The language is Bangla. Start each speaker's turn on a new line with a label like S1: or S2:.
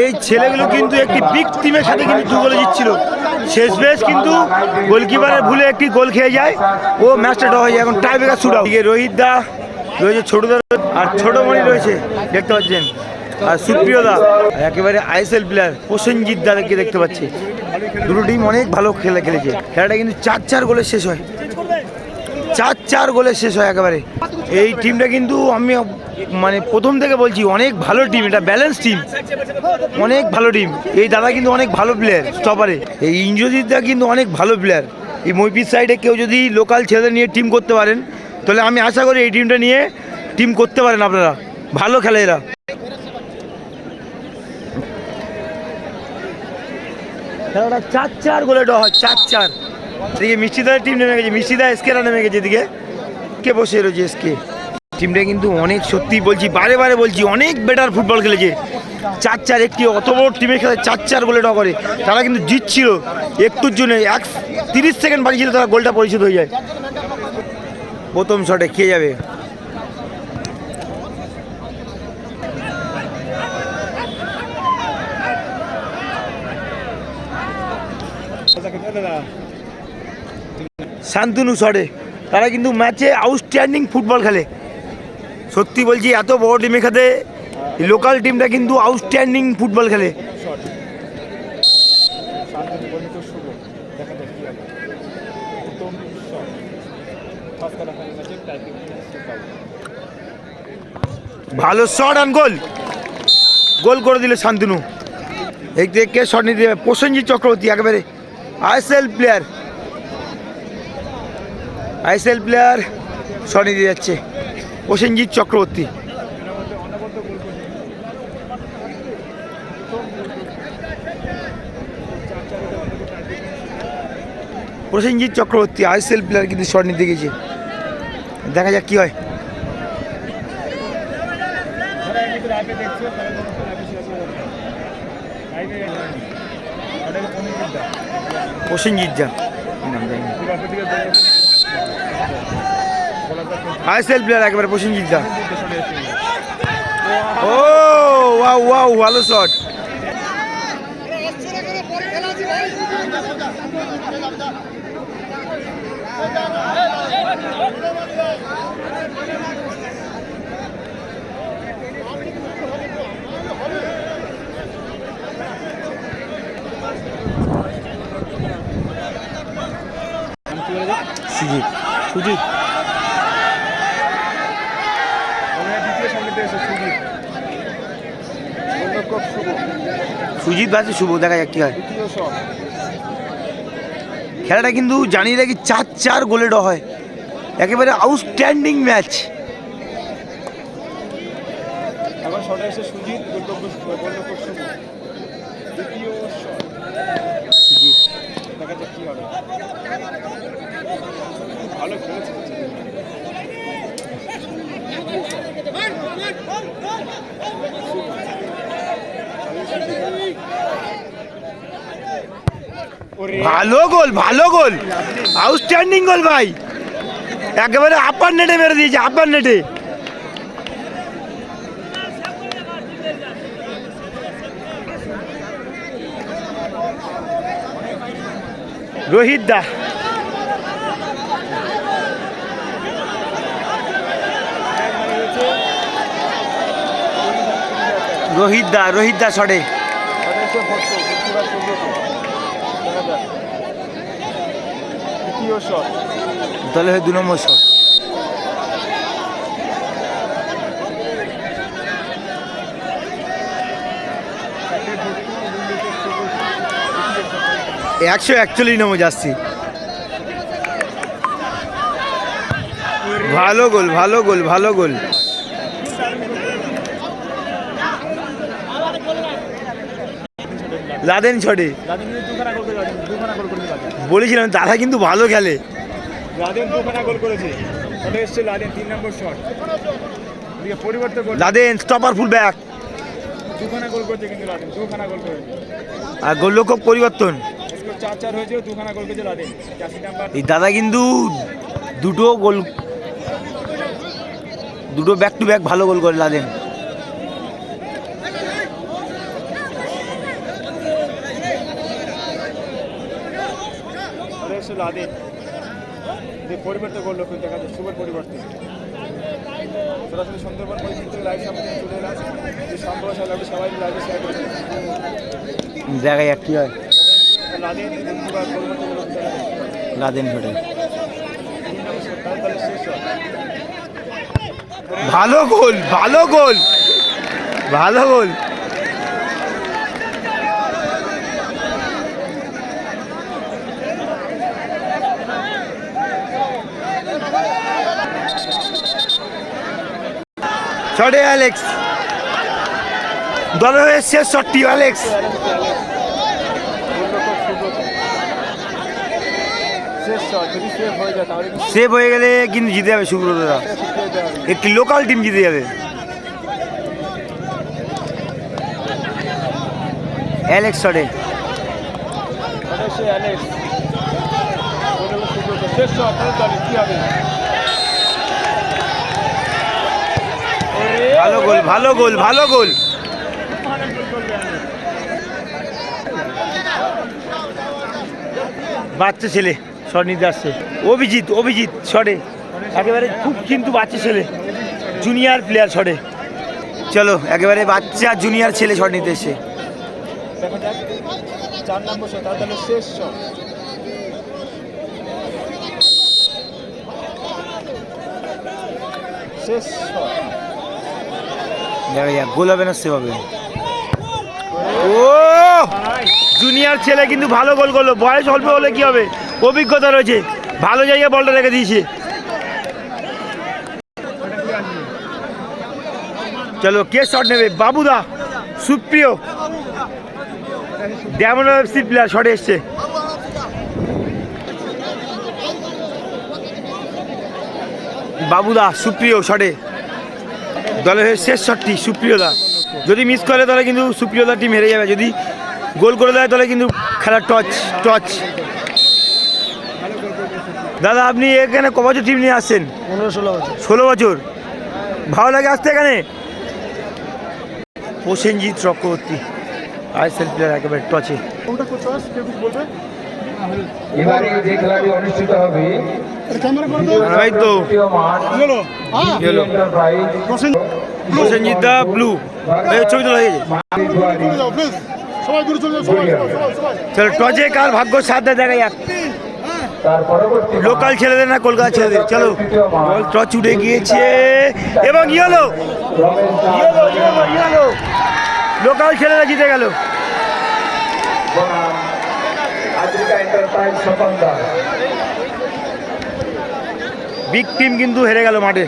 S1: এই ছেলেগুলো কিন্তু একটি বিগ টিমের সাথে কিন্তু দু গোলে জিতছিল। শেষ বেশ কিন্তু গোলকিপারের ভুলে একটি গোল খেয়ে যায়। ও ম্যাচটা ড্র হয়ে যায়। এখন টাই ব্রেকার শুট এদিকে রোহিত দা রয়েছে ছোটদা আর ছোট মণি রয়েছে, দেখতে পাচ্ছেন। আর সুপ্রিয় দা, একেবারে আইএসএল প্লেয়ার প্রসেনজিৎ দাকে দেখতে পাচ্ছি। দুটো টিম অনেক ভালো খেলা খেলেছে। খেলাটা কিন্তু চার চার গোলে শেষ হয়। চার চার গোলে শেষ হয় একেবারে। এই টিমটা কিন্তু আমি মানে প্রথম থেকে বলছি, অনেক ভালো টিম এটা ব্যালেন্স টিম অনেক ভালো টিম এই দাদা কিন্তু অনেক ভালো প্লেয়ার স্টপারে এই ইন্দ্রজিৎ কিন্তু অনেক ভালো প্লেয়ার এই মইপির সাইডে কেউ যদি লোকাল ছেলেদের নিয়ে টিম করতে পারেন, তাহলে আমি আশা করি এই টিমটা নিয়ে টিম করতে পারেন আপনারা। ভালো খেলে এরা। খেলাটা চার চার গোলে ড হয় চার চার এদিকে মিষ্টিদার টিম নেমে গেছে মিষ্টিদা এসকেরা নেমে গেছে এদিকে। কে বসে রয়েছে এসকে টিমটা কিন্তু অনেক সত্যি বলছি, বারে বারে বলছি, অনেক বেটার ফুটবল খেলেছে। চার চার একটি অত বড় টিমের খেলা চার চার গোলে ড্র করে। তারা কিন্তু জিতছিল একটুর জন্য, এক তিরিশ সেকেন্ড বাকি ছিল, তারা গোলটা পরিশোধ হয়ে যায়। প্রথম শটে খেয়ে যাবে? শান্তনু শটে তারা কিন্তু ম্যাচে আউটস্ট্যান্ডিং ফুটবল খেলে। সত্যি বলছি, এত বড় টিমের সাথে লোকাল টিমটা কিন্তু আউটস্ট্যান্ডিং ফুটবল খেলে। ভালো শট অ্যান্ড গোল গোল করে দিল শান্তনু। এই থেকে কে শট নিতে প্রসেনজিৎ চক্রবর্তী একেবারে। ISL player ISL player shot নিতে যাচ্ছে। প্রসেনজিৎ চক্রবর্তী। প্রসেনজিৎ চক্রবর্তী, আইএসএল প্লেয়ার কিন্তু শট নিতে গেছে দেখা যাক কি হয়। প্রসেনজিৎ যা। আইএসএল প্লেয়ার একেবারে প্রসেনজিৎ দা ও ওয়াও ওয়াও ভালো শট সুজিত। সুজিত। সুজিত বাজে শুভ দেখা যাক কি হয় খেলাটা কিন্তু জানিয়ে রাখি চার চার গোলে ড হয় একেবারে আউটস্ট্যান্ডিং ম্যাচ
S2: এখন শটে এসে সুজিত গোলরক্ষক গোলরক্ষক শুভ দ্বিতীয় শট
S1: সুজিত
S2: দেখা যাক কি হবে ভালো
S1: গোল ভালো গোল। আউটস্ট্যান্ডিং গোল ভাই। একেবারে আপার নেটে মেরে দিয়েছে আপার নেটে রোহিত দা। রোহিত দা রোহিত দা
S2: শটে এসে ভক্ত দ্বিতীয়বার সুব্রত দেখা যাক দ্বিতীয় শট
S1: দলে হয় দু নম্বর শট একশো একচল্লিশ নম্বর যাচ্ছি। ভালো গোল ভালো গোল ভালো গোল। লাদেন ছড়ে। বলেছিলাম তারা কিন্তু ভালো খেলে।
S2: লাদেন দুখানা গোল করেছে। শটে এসছে লাদেন তিন নম্বর শট। এদিকে পরিবর্তন করে
S1: লাদেন স্টপার ফুল ব্যাক
S2: দুখানা গোল করেছে কিন্তু লাদেন দুখানা গোল করেছে।
S1: আর গোলরক্ষক পরিবর্তন।
S2: চার চার হয়েছে দুখানা গোল করেছে লাদেন।
S1: এই দাদা কিন্তু দুটো গোল দুটো ব্যাক টু ব্যাক ভালো গোল করে লাদেন।
S2: লাদেন যে পরিবর্তন করল কিন্তু দেখা যাচ্ছে শুভের পরিবর্তে। সরাসরি সুন্দরবন পরিস্থিতি লাইভ সামনে চলে এলাম। যে সম্প্রসার লাগবে সবাই লাইভে শেয়ার করে
S1: দেখা যাক কি হয়?
S2: লাদেন পরিবর্তন।
S1: লাদেন ভালো গোল। ভালো গোল ভালো গোল। শটে অ্যালেক্স হয়ে শেষ শটটি অ্যালেক্স
S2: সেভ হয়ে
S1: হয়ে গেলে কিন্তু জিতে যাবে
S2: হবে
S1: একটি লোকাল টিম জিতে যাবে অ্যালেক্স শটে
S2: অ্যালেক্স শেষ কি হবে
S1: ভালো গোল ভালো গোল ভালো গোল। বাচ্চা ছেলে, শট নিতে আসছে। অভিজিৎ অভিজিৎ শটে। একেবারে খুব কিন্তু বাচ্চা ছেলে জুনিয়র প্লেয়ার শটে। চলো, একেবারে বাচ্চা জুনিয়র ছেলে শট নিতে
S2: তাহলে শেষ
S1: গোল হবে না সে হবে। ও! জুনিয়র ছেলে কিন্তু ভালো গোল করল। বয়স অল্প হলে কি হবে? অভিজ্ঞতা রয়েছে। ভালো জায়গায় বলটা রেখে দিয়েছে। চলো, কে শট নেবে? বাবুদা, সুপ্রিয়। ডেমন এফসি প্লেয়ার শটে এসছে। বাবুদা, সুপ্রিয় শটে দলের হয়ে শেষ শটটি সুপ্রিয়দা। যদি মিস করে তাহলে কিন্তু সুপ্রিয়দা টিম হেরে যাবে। যদি গোল করে দেয় তাহলে কিন্তু খেলার টচ টচ দাদা আপনি এখানে ক বছর টিম নিয়ে আসছেন?
S2: পনেরো ষোলো বছর।
S1: ষোলো বছর। ভালো লাগে আসতে এখানে? প্রসেনজিৎ চক্রবর্তী আইএসএল প্লেয়ার একেবারে টচে
S3: এবারে যে খেলাটি অনুষ্ঠিত হবে
S1: এই তো।
S3: দ্বিতীয় মাঠ
S1: প্রসেনজিৎ দা ব্লু। এই ছবি তোলা হয়েছে চলো টচে কার ভাগ্য সাথ দেয় দেখা যাক। লোকাল ছেলেদের না কলকাতা ছেলেদের? চলো। বল টচ উঠে গিয়েছে। এবং ইয়েলো লোকাল ছেলেরা জিতে গেল।
S3: এন্টারপ্রাইজ সফলতা
S1: বিগ টিম কিন্তু হেরে গেল মাঠে।